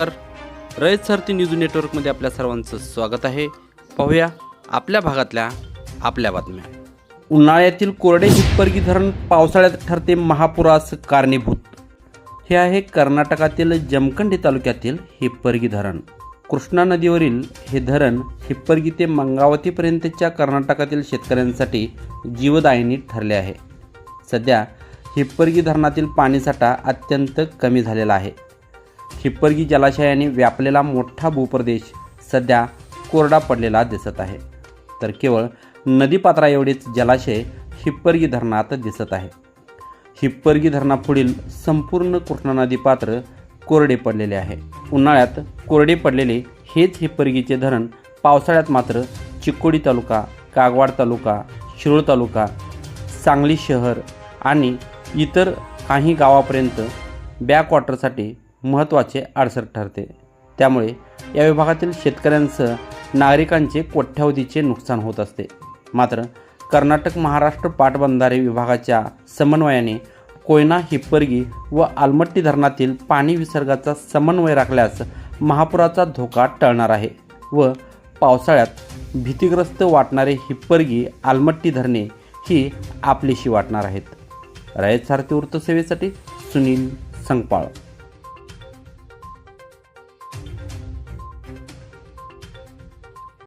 तर रयत सरती न्यूज नेटवर्कमध्ये आपल्या सर्वांचं स्वागत आहे. पाहूया आपल्या भागातल्या आपल्या बातम्या. उन्हाळ्यातील कोरडे हिप्परगी धरण पावसाळ्यात ठरते महापुरास कारणीभूत. हे आहे कर्नाटकातील जमखंडी तालुक्यातील हिप्परगी धरण. कृष्णा नदीवरील हे धरण हिप्परगी ते मंगावतीपर्यंतच्या कर्नाटकातील शेतकऱ्यांसाठी जीवदायिनी ठरले आहे. सध्या हिप्परगी धरणातील पाणीसाठा अत्यंत कमी झालेला आहे. खिप्परगी जलाशयाने व्यापलेला मोठा भूप्रदेश सध्या कोरडा पडलेला दिसत आहे. तर केवळ नदीपात्राएवढेच जलाशय हिप्परगी धरणात दिसत आहे. हिप्परगी धरणापुढील संपूर्ण कृष्णा नदी पात्र कोरडे पडलेले आहे. उन्हाळ्यात कोरडे पडलेले हेच हिप्परगीचे धरण पावसाळ्यात मात्र चिकोडी तालुका कागवाड तालुका शिरोळ तालुका सांगली शहर आणि इतर काही गावापर्यंत बॅकवॉटरसाठी महत्त्वाचे अडसर ठरते. त्यामुळे या विभागातील शेतकऱ्यांसह नागरिकांचे कोट्यावधीचे नुकसान होत असते. मात्र कर्नाटक महाराष्ट्र पाटबंधारे विभागाच्या समन्वयाने कोयना हिप्परगी व आलमट्टी धरणातील पाणी विसर्गाचा समन्वय राखल्यास महापुराचा धोका टळणार आहे व पावसाळ्यात भीतीग्रस्त वाटणारे हिप्परगी आलमट्टी धरणे ही आपलीशी वाटणार आहेत. रयत सारथी वृत्तसेवेसाठी सुनील संगपाळ.